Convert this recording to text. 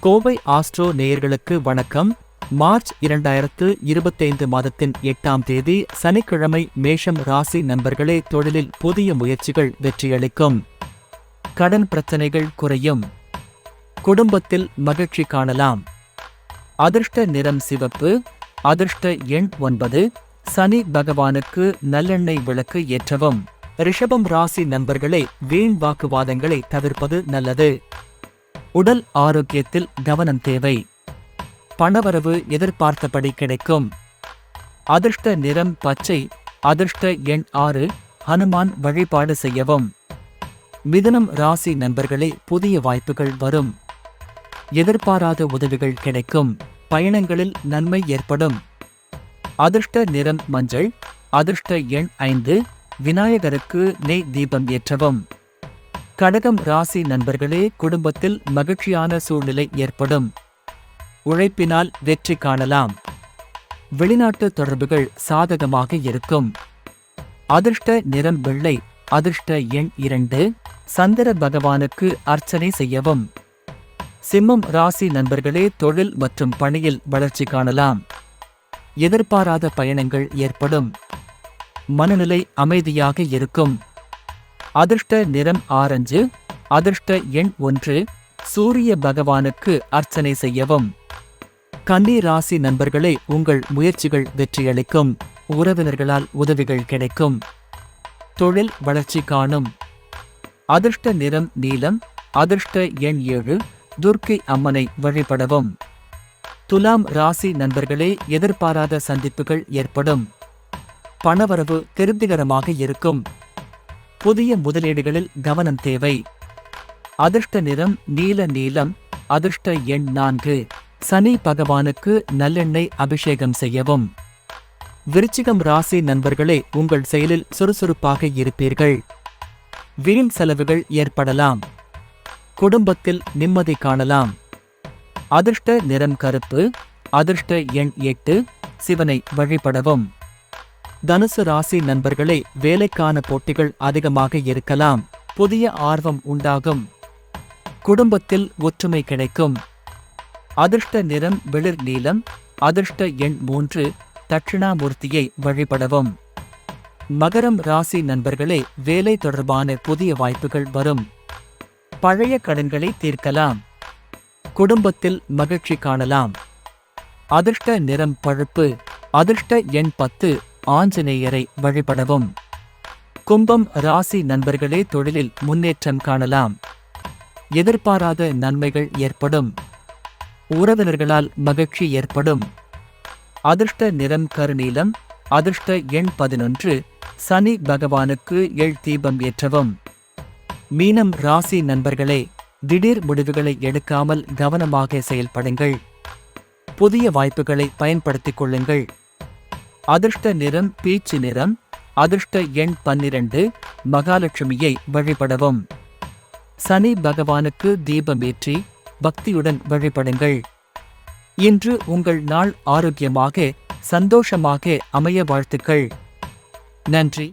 Kovai astro நேயர்களுக்கு வணக்கம். March இரண்டாயிரத்து இருபத்தைந்து மாதத்தின் எட்டாம் தேதி சனிக்கிழமை மேஷம் ராசி நண்பர்களே தொழிலில் புதிய முயற்சிகள் வெற்றியளிக்கும். கடன் பிரச்சனைகள் குறையும். குடும்பத்தில் மகிழ்ச்சி காணலாம். அதிர்ஷ்ட நிறம் சிவப்பு அதிர்ஷ்ட எண் ஒன்பது சனி பகவானுக்கு நல்லெண்ணெய் விளக்கு ஏற்றவும். ரிஷபம் ராசி நண்பர்களே வீண் வாக்குவாதங்களை தவிர்ப்பது நல்லது. உடல் ஆரோக்கியத்தில் கவனம் தேவை. பணவரவு எதிர்பார்த்தபடி கிடைக்கும். அதிர்ஷ்ட நிறம் பச்சை அதிர்ஷ்ட எண் ஆறு ஹனுமான் வழிபாடு செய்யவும். மிதுனம் ராசி நண்பர்களே புதிய வாய்ப்புகள் வரும். எதிர்பாராத உதவிகள் கிடைக்கும். பயணங்களில் நன்மை ஏற்படும். அதிர்ஷ்ட நிறம் மஞ்சள் அதிர்ஷ்ட எண் ஐந்து விநாயகருக்கு நெய் தீபம் ஏற்றவும். கடகம் ராசி நண்பர்களே குடும்பத்தில் மகிழ்ச்சியான சூழ்நிலை ஏற்படும். உழைப்பினால் வெற்றி காணலாம். வெளிநாட்டு தொடர்புகள் சாதகமாக இருக்கும். அதிர்ஷ்ட நிறம் வெள்ளை அதிர்ஷ்ட எண் இரண்டு சந்திர பகவானுக்கு அர்ச்சனை செய்யவும். சிம்மம் ராசி நண்பர்களே தொழில் மற்றும் பணியில் வளர்ச்சி காணலாம். எதிர்பாராத பயணங்கள் ஏற்படும். மனநிலை அமைதியாக இருக்கும். அதிர்ஷ்ட நிறம் ஆரஞ்சு அதிர்ஷ்ட எண் ஒன்று சூரிய பகவானுக்கு அர்ச்சனை செய்யவும். கன்னி ராசி நண்பர்களே உங்கள் முயற்சிகள் வெற்றியளிக்கும் உறவினர்களால் உதவிகள் கிடைக்கும். தொழில் வளர்ச்சி காணும். அதிர்ஷ்ட நிறம் நீலம் அதிர்ஷ்ட எண் ஏழு துர்க்கை அம்மனை வழிபடவும். துலாம் ராசி நண்பர்களே எதிர்பாராத சந்திப்புகள் ஏற்படும். பணவரவு திருப்திகரமாக இருக்கும். புதிய முதலீடுகளில் கவனம் தேவை. அதிர்ஷ்ட நிறம் நீல நீலம் அதிர்ஷ்ட எண் நான்கு. சனி பகவானுக்கு நல்லெண்ணெய் அபிஷேகம் செய்யவும். விருச்சிகம் ராசி நண்பர்களே உங்கள் செயலில் சுறுசுறுப்பாக இருப்பீர்கள். வீண் செலவுகள் ஏற்படலாம். குடும்பத்தில் நிம்மதி காணலாம். அதிர்ஷ்ட நிறம் கருப்பு அதிர்ஷ்ட எண் எட்டு சிவனை வழிபடவும். தனுசு ராசி நண்பர்களே வேலைக்கான போட்டிகள் அதிகமாக இருக்கலாம். புதிய ஆர்வம் உண்டாகும். குடும்பத்தில் ஒற்றுமை கிடைக்கும். அதிர்ஷ்ட நிறம் வெளிர் நீலம் அதிர்ஷ்ட எண் மூன்று தட்சிணாமூர்த்தியை வழிபடவும். மகரம் ராசி நண்பர்களே வேலை தொடர்பான புதிய வாய்ப்புகள் வரும். பழைய கடன்களை தீர்க்கலாம். குடும்பத்தில் மகிழ்ச்சி காணலாம். அதிர்ஷ்ட நிறம் பழுப்பு அதிர்ஷ்ட எண் பத்து ஆஞ்சநேயரை வழிபடவும். கும்பம் ராசி நண்பர்களே தொழிலில் முன்னேற்றம் காணலாம். எதிர்பாராத நன்மைகள் ஏற்படும். உறவினர்களால் மகிழ்ச்சி ஏற்படும். அதிர்ஷ்ட நிறம் கருநீலம் அதிர்ஷ்ட எண் பதினொன்று சனி பகவானுக்கு எள் தீபம் ஏற்றவும். மீனம் ராசி நண்பர்களே திடீர் முடிவுகளை எடுக்காமல் கவனமாக செயல்படுங்கள். புதிய வாய்ப்புகளை பயன்படுத்திக் கொள்ளுங்கள். அதிர்ஷ்ட நிறம் பீச்சு நிறம் அதிர்ஷ்ட எண் பன்னிரண்டு மகாலட்சுமியை வழிபடவும். சனி பகவானுக்கு தீபமேற்றி பக்தியுடன் வழிபடுங்கள். இன்று உங்கள் நாள் ஆரோக்கியமாக சந்தோஷமாக அமைய வாழ்த்துக்கள். நன்றி.